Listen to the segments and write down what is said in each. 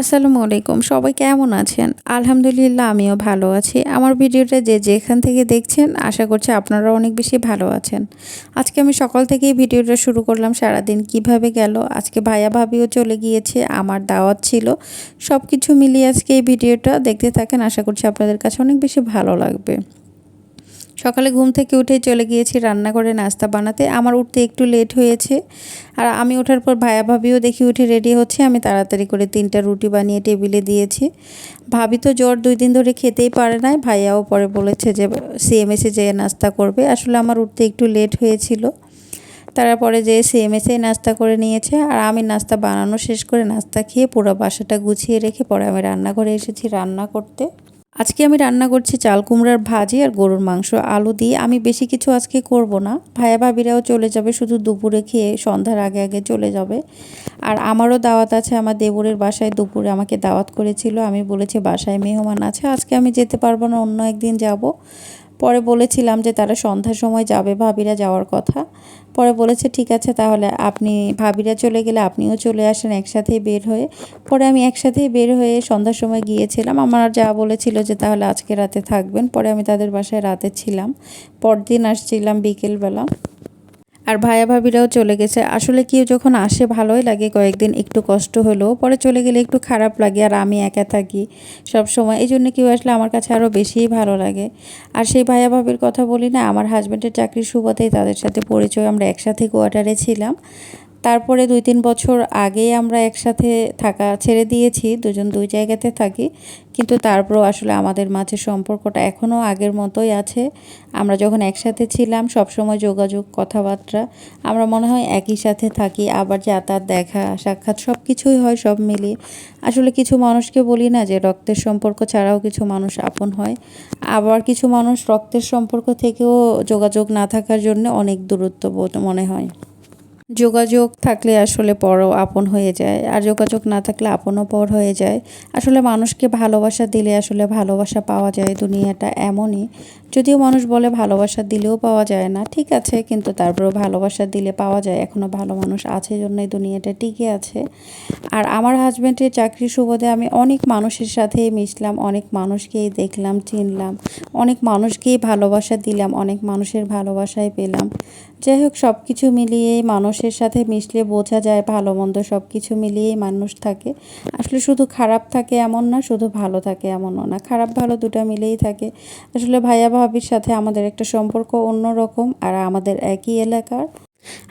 আসসালামু আলাইকুম, সবাই কেমন আছেন? আলহামদুলিল্লাহ, আমিও ভালো আছি। আমার ভিডিওটা যে যেখান থেকে দেখছেন, আশা করছি আপনারা অনেক বেশি ভালো আছেন। আজকে আমি সকাল থেকেই ভিডিওটা শুরু করলাম, সারাদিন কীভাবে গেল? আজকে ভাইয়া ভাবিও চলে গিয়েছে, আমার দাওয়াত ছিল। সব কিছু মিলিয়ে আজকে এই ভিডিওটা দেখতে থাকেন, আশা করছি আপনাদের কাছে অনেক বেশি ভালো লাগবে। সকালে ঘুম থেকে উঠে চলে গিয়েছি রান্না করে নাস্তা বানাতে। আমার উঠতে একটু লেট হয়েছে। আর আমি ওঠার পর ভাইয়া ভাবিও দেখি উঠে রেডি হচ্ছে। আমি তাড়াতাড়ি করে তিনটা রুটি বানিয়ে টেবিলে দিয়েছি। ভাবি তো জ্বর দুই দিন ধরে খেতেই পারে নাই। ভাইয়াও পরে বলেছে যে সিএমএসে যেয়ে নাস্তা করবে। আসলে আমার উঠতে একটু লেট হয়েছিল। তারপরে যে সিএমএসে নাস্তা করে নিয়েছে। আর আমি নাস্তা বানানো শেষ করে নাস্তা খেয়ে পুরো বাসাটা গুছিয়ে রেখে পরে আমি রান্নাঘরে এসেছি রান্না করতে। আজকে আমি রান্না করছি চাল কুমড়ার ভাজি আর গরুর মাংস। আলু দিয়ে আমি বেশি কিছু আজকে করব না। ভাইয়া ভাবিরাও চলে যাবে, শুধু দুপুরে খেয়ে সন্ধ্যার আগে আগে চলে যাবে। আর আমারও দাওয়াত আছে, আমার দেবরের বাসায় দুপুরে আমাকে দাওয়াত করেছিল। আমি বলেছি বাসায় মেহমান আছে, আজকে আমি যেতে পারব না, অন্য একদিন যাব। পরে বলেছিলাম যে তারা সন্ধ্যার সময় যাবে ভাবিরা যাওয়ার কথা। পরে বলেছে, ঠিক আছে, তাহলে আপনি, ভাবিরা চলে গেলে আপনিও চলে আসেন, একসাথেই বের হয়ে। পরে আমি একসাথেই বের হয়ে সন্ধ্যার সময় গিয়েছিলাম। আমার যা বলেছিল যে তাহলে আজকে রাতে থাকবেন। পরে আমি তাদের বাসায় রাতে ছিলাম। পরদিন আসছিলাম বিকেলবেলা। আর ভাইয়া ভাবিরাও চলে গেছে। আসলে কেউ যখন আসে ভালোই লাগে, কয়েকদিন একটু কষ্ট হলেও পরে চলে গেলে একটু খারাপ লাগে আর আমি একা থাকি সব সময় এই জন্য কেউ আসলে আমার কাছে আরও বেশিই ভালো লাগে। আর সেই ভাইয়া ভাবির কথা বলি না, আমার হাজব্যান্ডের চাকরির সুবাদেই তাদের সাথে পরিচয়। আমরা একসাথে কোয়ার্টারে ছিলাম। তারপরে দুই তিন বছর আগেই আমরা একসাথে থাকা, ছেড়ে দিয়েছি, দুজন দুই জায়গাতে থাকি। কিন্তু তারপরও আসলে আমাদের মাঝে সম্পর্কটা এখনও আগের মতোই আছে। আমরা যখন একসাথে ছিলাম, সবসময় যোগাযোগ, কথাবার্তা, আমরা মনে হয় একই সাথে থাকি, আবার যাতায়াত, দেখা, সাক্ষাৎ সব কিছুই হয় সব মিলিয়ে। আসলে কিছু মানুষকে বলি না যে রক্তের সম্পর্ক ছাড়াও কিছু মানুষ আপন হয়। আবার কিছু মানুষ রক্তের সম্পর্ক থেকেও যোগাযোগ না থাকার জন্য অনেক দূরত্ব মনে হয়। যোগাযোগ থাকলে আসলে পরও আপন হয়ে যায়। আর যোগাযোগ না থাকলে আপনও পর হয়ে যায়। আসলে মানুষকে ভালোবাসা দিলে আসলে ভালোবাসা পাওয়া যায় দুনিয়াটা এমনই। যদিও মানুষ বলে ভালোবাসা দিলেও পাওয়া যায় না, ঠিক আছে, কিন্তু তারপরেও ভালোবাসা দিলে পাওয়া যায়। এখনও ভালো মানুষ আছে জন্যই দুনিয়াটা টিকে আছে। আর আমার হাজব্যান্ডের চাকরি সুবাদে আমি অনেক মানুষের সাথে মিশলাম, অনেক মানুষকেই দেখলাম, চিনলাম, অনেক মানুষকেই ভালোবাসা দিলাম, অনেক মানুষের ভালোবাসায় পেলাম। যাই হোক সব কিছু মিলিয়েই মানুষের সাথে মিশলে বোঝা যায় ভালো মন্দ সব কিছু মিলিয়েই মানুষ থাকে। আসলে শুধু খারাপ থাকে এমন না, শুধু ভালো থাকে এমনও না। খারাপ, ভালো দুটা মিলেই থাকে। আসলে ভাইয়া ভাবির সাথে আমাদের একটা সম্পর্ক অন্যরকম আর আমাদের একই এলাকার।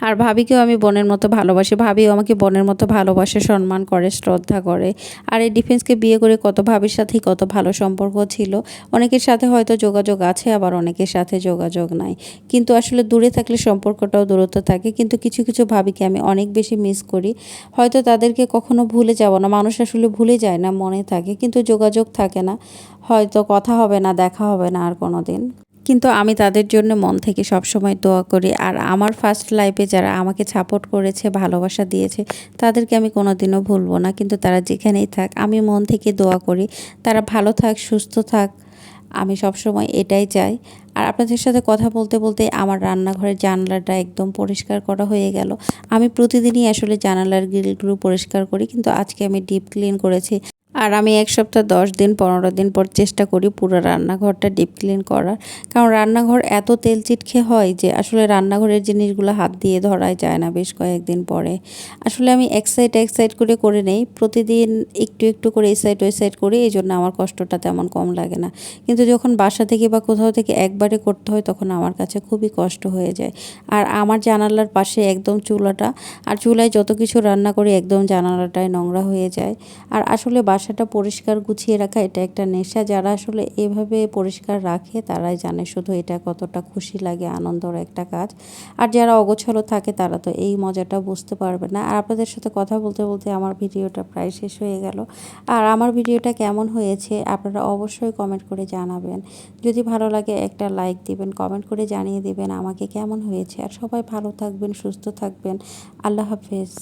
আর ভাবিকেও আমি বোনের মতো ভালোবাসি। ভাবিও আমাকে বোনের মতো ভালোবাসে, সম্মান করে, শ্রদ্ধা করে। আর এই ডিফেন্সকে বিয়ে করে কত ভাবির সাথেই কত ভালো সম্পর্ক ছিল। অনেকের সাথে হয়তো যোগাযোগ আছে, আবার অনেকের সাথে যোগাযোগ নাই। কিন্তু আসলে দূরে থাকলে সম্পর্কটাও দূরত্ব থাকে। কিন্তু কিছু কিছু ভাবিকে আমি অনেক বেশি মিস করি। হয়তো তাদেরকে কখনো ভুলে যাব না। মানুষ আসলে ভুলে যায় না, মনে থাকে। কিন্তু যোগাযোগ থাকে না। হয়তো কথা হবে না, দেখা হবে না আর কোনো দিন কিন্তু আমি তাদের জন্য মন থেকে সবসময় দোয়া করি। আর আমার ফার্স্ট লাইফে যারা আমাকে সাপোর্ট করেছে, ভালোবাসা দিয়েছে, তাদেরকে আমি কোনোদিনও ভুলবো না। কিন্তু তারা যেখানেই থাক, আমি মন থেকে দোয়া করি, তারা ভালো থাক, সুস্থ থাক। আমি সবসময় এটাই চাই। আর আপনাদের সাথে কথা বলতে বলতে আমার রান্নাঘরের জানলাটা একদম পরিষ্কার করা হয়ে গেল। আমি প্রতিদিনই আসলে জানালার গ্রিলগুলো পরিষ্কার করি, কিন্তু আজকে আমি ডিপ ক্লিন করেছি। আর আমি এক সপ্তাহ, দশ দিন, পনেরো দিন পর চেষ্টা করি পুরো রান্নাঘরটা ডিপ ক্লিন করার। কারণ রান্নাঘর এত তেল চিটখে হয় যে আসলে রান্নাঘরের জিনিসগুলো হাত দিয়ে ধরাই যায় না বেশ কয়েকদিন পরে। আসলে আমি এক সাইড এক সাইড করে করে নেই। প্রতিদিন একটু একটু করে এই সাইড ওই সাইড করি, এই জন্য আমার কষ্টটা তেমন কম লাগে না। কিন্তু যখন বাসা থেকে বা কোথাও থেকে একবারে করতে হয় তখন আমার কাছে খুবই কষ্ট হয়ে যায়। আর আমার জানালার পাশে একদম চুলাটা, আর চুলায় যত কিছু রান্না করি একদম জানালাটায় নোংরা হয়ে যায়। আর আসলে বাসা বাসাটা পরিষ্কার গুছিয়ে রাখা, এটা একটা নেশা। যারা আসলে এভাবে পরিষ্কার রাখে, তারাই জানে শুধু এটা কতটা খুশি লাগে, আনন্দর একটা কাজ। আর যারা অগোছলো থাকে, তারা তো এই মজাটা বুঝতে পারবে না। আর আপনাদের সাথে কথা বলতে বলতে আমার ভিডিওটা প্রায় শেষ হয়ে গেল। আর আমার ভিডিওটা কেমন হয়েছে, আপনারা অবশ্যই কমেন্ট করে জানাবেন। যদি ভালো লাগে, একটা লাইক দিবেন, কমেন্ট করে জানিয়ে দিবেন আমাকে কেমন হয়েছে। আর সবাই ভালো থাকবেন, সুস্থ থাকবেন। আল্লাহ হাফেজ।